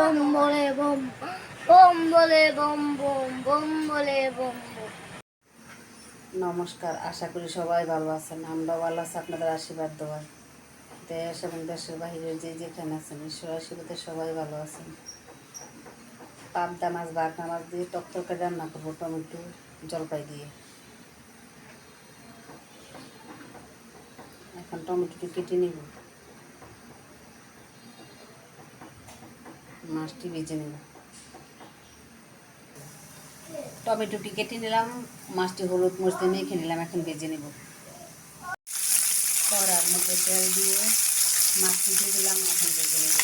Bomb বলে বম বম বলে বম বম বম বলে বম নমস্কার, আশা করি সবাই ভালো আছেন। আমরা ভালো আছি, আপনাদের আশীর্বাদ দেওয়ার দেশ এবং দেশের বাহিরে যে যেখানে আছেন ঈশ্বর আশীর্বাদে সবাই ভালো আছেন। পাবদা মাছ, বাগনা মাছ দিয়ে টক তরকারি রান্না করব টমেটো, জলপাই দিয়ে। এখন টমেটোটি কেটে নিব। মাছটি ভেজে নেব। টমেটোটি কেটে নিলাম, মাছটি হলুদ মরিচ মেখে নিলাম, এখন ভেজে নেব। কড়ার মধ্যে তেল দিয়ে মাছটি দিয়ে দিলাম, এখন ভেজে নেব।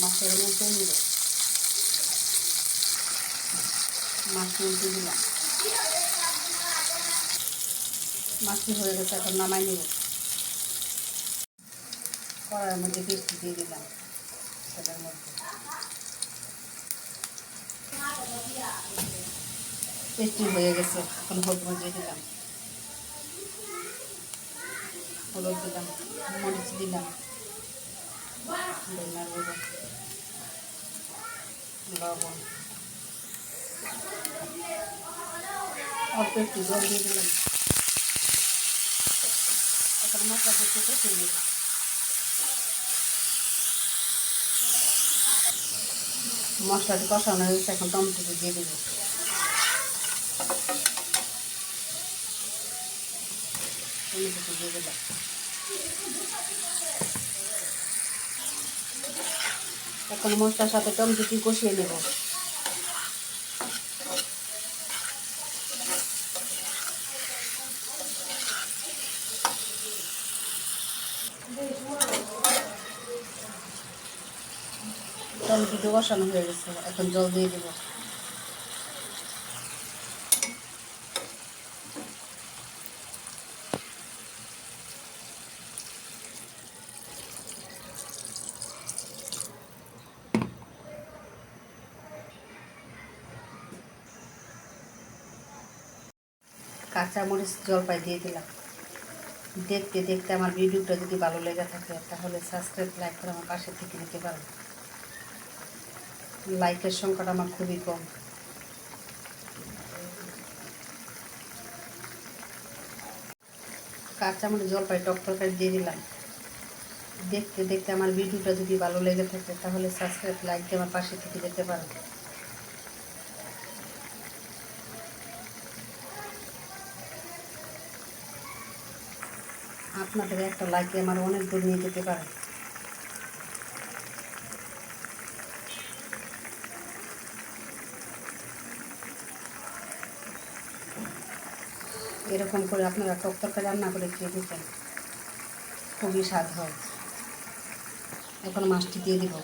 মাছের মধ্যে নিব। মাছ উল্টে দিলাম। মাছটি হয়ে গেছে, এখন নামাই নেব। কড়ার মধ্যে পেস্ট দিয়ে দিলাম সেটার মধ্যে। পেস্টি হয়ে গেছে, এখন হলুদ মরিচ দিলাম। হলুদ দিলাম, মরিচ দিলাম ধনিয়ার গুঁড়ো, লবণ। অল্প একটু জল দিয়ে দিলাম। এখন মশলা করতে কষিয়ে নেব মশলাটি কষানো হয়ে গেছে এখন টমেটোটি দিয়ে দেবো টমেটোটি দিয়ে দিলাম এখন মশলার সাথে টমেটোটি কষিয়ে নেব টমেটোটি কষানো হয়ে গেছে? এখন জল দিয়ে দেবো। কাঁচামরিচ জলপাই দিয়ে দিলাম। দেখতে দেখতে আমার ভিডিওটা যদি ভালো লেগে থাকে, তাহলে সাবস্ক্রাইব লাইক করে আমার পাশে থেকে দিতে পারেন লাইকের সংখ্যাটা আমার খুবই কম। কাঁচামরিচ জলপাই, টক তরকারি দিয়ে দিলাম। দেখতে দেখতে আমার ভিডিওটা যদি ভালো লেগে থাকে, তাহলে সাবস্ক্রাইব লাইক দিয়ে আমার পাশে থেকে যেতে পারেন আপনাদের একটা লাইকে আমার অনেক দূর নিয়ে যেতে পারে। এরকম করে আপনারা টক রান্না করে খেয়ে দিতেন খুবই স্বাদ হয়। এখন মাছটি দিয়ে দিব।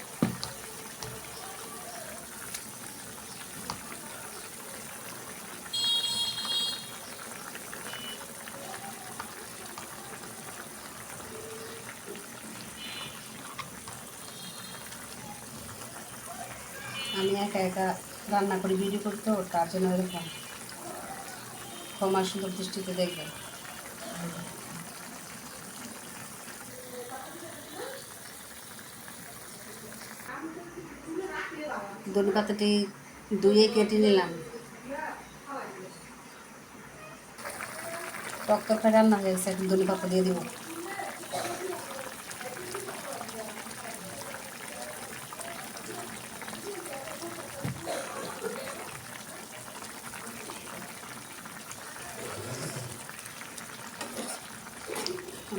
আমি একা একা রান্না করি ভিডিও করি তো তার জন্য এরকম। ক্ষমা সুন্দর দৃষ্টিতে দেখবেন। ধনে পাতাটি ধুয়ে কেটে নিলাম। টক তরকারি না হয়ে গেছে এখন ধনে পাতা দিয়ে দেবো।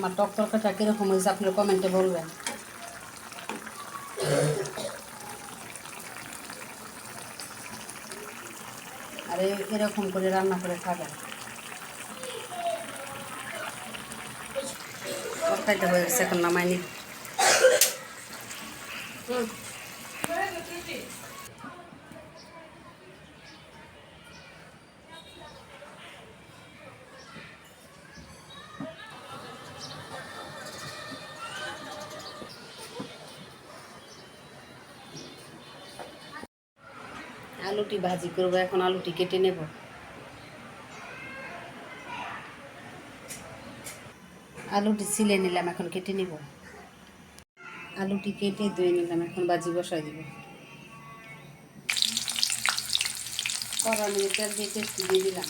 আমার টক তরকারিটা কীরকম হয়েছে আপনি কমেন্টে বলবেন। আর, এরকম করে রান্না করে খাবেন। তরকারিটা হয়ে গেছে, এখন নামাই নি। আলুটি ভাজি করব, এখন আলুটি কেটে নেব। আলুটি ছিলে নিলাম, এখন কেটে নিব। আলুটি কেটে ধুয়ে নিলাম, এখন বাজি বসাই দিব। কড়া তেল দিয়ে টেস্টি দিয়ে দিলাম।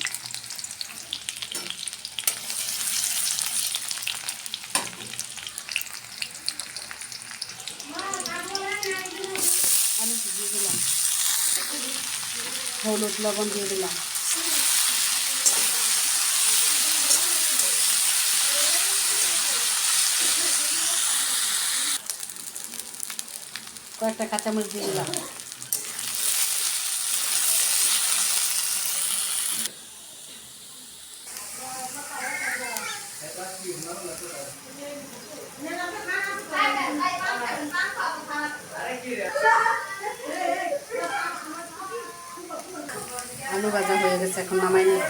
আলুটি দিয়ে দিলাম। হলুদ লবণ দিয়ে দিলাম। কয়েকটা কাঁচামরিচ দিয়ে দিলাম। আলু ভাজা হয়ে গেছে এখন নামাই নিই